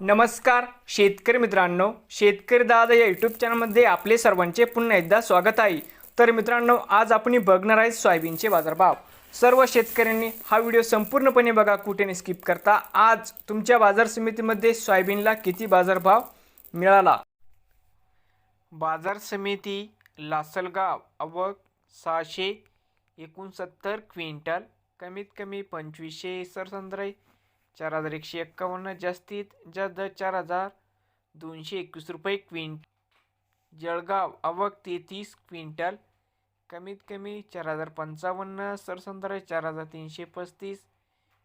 नमस्कार शेतकरी मित्रांनो शेतकरी दादा या यूट्यूब चॅनलमध्ये आपले सर्वांचे पुन्हा एकदा स्वागत आहे. तर मित्रांनो आज आपण बघणार आहे सोयाबीनचे बाजारभाव. सर्व शेतकऱ्यांनी हा व्हिडिओ संपूर्णपणे बघा कुठे स्किप करता. आज तुमच्या बाजार समितीमध्ये सोयाबीनला किती बाजारभाव मिळाला? बाजार समिती लासलगाव अवक सहाशे एकोणसत्तर क्विंटल कमीत कमी पंचवीसशे सरसंद्रे चार हजार एकशे एक्कावन्न जास्तीत जास्त चार हजार दोनशे एकवीस रुपये क्विंट जळगाव आवक तेहतीस क्विंटल. कमीत कमी चार हजार पंचावन्न सरसंद्रे चार हजार तीनशे पस्तीस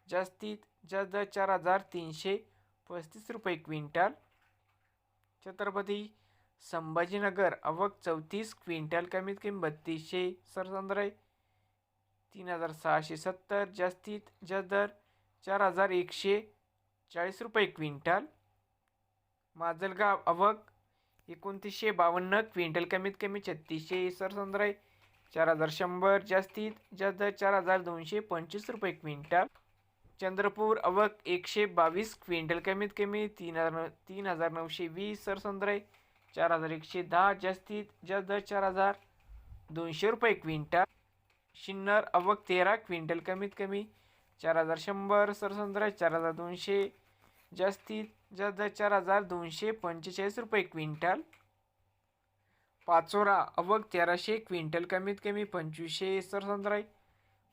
जास्तीत जास्त चार हजार तीनशे पस्तीस रुपये क्विंटल. छत्रपती संभाजीनगर अवक चौतीस क्विंटल. कमीत कमी बत्तीसशे सरसंद्रे तीन हजार सहाशे सत्तर जास्तीत जास्त दर चार हजार एकशे चाळीस रुपये क्विंटल. माजलगाव अवक एकोणतीसशे बावन्न क्विंटल कमीत कमी छत्तीसशे सरसंद्रे चार हजार शंभर जास्तीत जास्त चार हजार दोनशे पंचवीस रुपये क्विंटल. चंद्रपूर अवक एकशे बावीस क्विंटल कमीत कमी तीन हजार तीन हजार नऊशे वीस सरसंद्रे चार हजार एकशे दहा जास्तीत जास्त चार हजार दोनशे रुपये क्विंटल. शिन्नर अवक तेरा क्विंटल कमीत कमी चार हजार शंभर सरसंद्रा चार हजार दोनशे जास्तीत जास्त चार हजार दोनशे पंचेचाळीस रुपये क्विंटल. पाचोरा अवघ तेराशे क्विंटल कमीत कमी पंचवीसशे सरसंद्रा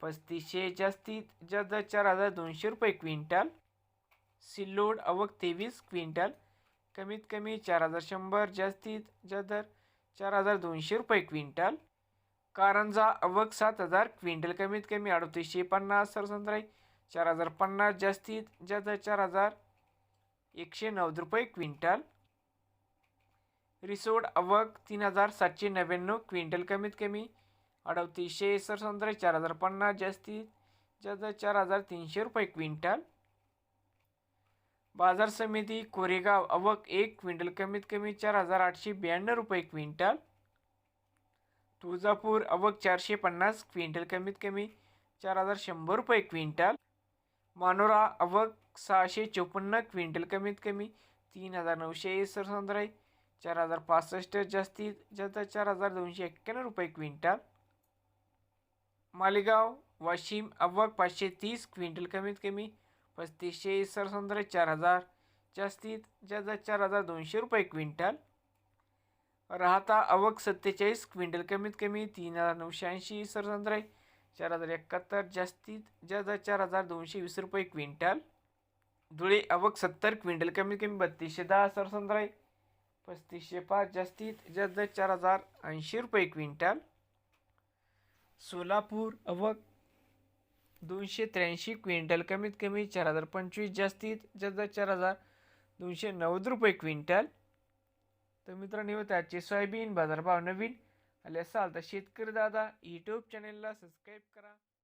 पस्तीसशे जास्तीत जास्त चार हजार दोनशे रुपये क्विंटल. सिल्लोड अवघ तेवीस क्विंटल कमीत कमी चार हजार शंभर जास्तीत जास्त चार हजार दोनशे रुपये क्विंटल. कारंजा अवक सात हजार क्विंटल कमीत कमी अडतीसशे पन्नास सरसंद्राई चार हजार पन्नास जास्तीत जास्त चार हजार एकशे नव्वद रुपये क्विंटल. रिसोड अवक तीन हजार सातशे नव्याण्णव क्विंटल कमीत कमी अडतीसशे सरसंद्राई चार हजार पन्नास जास्तीत जास्त चार हजार तीनशे रुपये क्विंटल. बाजार समिती कोरेगाव अवक एक क्विंटल कमीत कमी चार हजार आठशे ब्याण्णव रुपये क्विंटल. तुळजापूर अवक चारशे पन्नास क्विंटल कमीत कमी चार हजार शंभर रुपये क्विंटल. मानोरा अवक सहाशे चोपन्न क्विंटल कमीत कमी तीन हजार नऊशे सरसंद्राई चार हजार पासष्ट जास्तीत जास्त चार हजार दोनशे एक्क्याण्णव रुपये क्विंटल. मालेगाव वाशिम अवक पाचशे तीस क्विंटल कमीत कमी पस्तीसशे सरसंद्राई चार हजार जास्तीत जास्त चार हजार दोनशे रुपये क्विंटल. राहता अवक सत्तेचाळीस क्विंटल कमीत कमी तीन हजार नऊशे ऐंशी सरसंद्राई चार हजार एकाहत्तर जास्तीत जास्त चार हजार दोनशे वीस रुपये क्विंटल. धुळे अवक सत्तर क्विंटल कमीत कमी बत्तीसशे दहा सरसंद्राई पस्तीसशे पाच जास्तीत जास्त चार हजार ऐंशी रुपये क्विंटल. सोलापूर अवक दोनशे त्र्याऐंशी क्विंटल कमीत कमी चार हजार पंचवीस जास्तीत जास्त चार हजार दोनशे नव्वद रुपये क्विंटल. तर मित्रांनो त्याचे सोयाबीन बाजारभाव नवीन. आले असाल तर शेतकरी दादा यूट्यूब चॅनेलला सबस्क्राईब करा.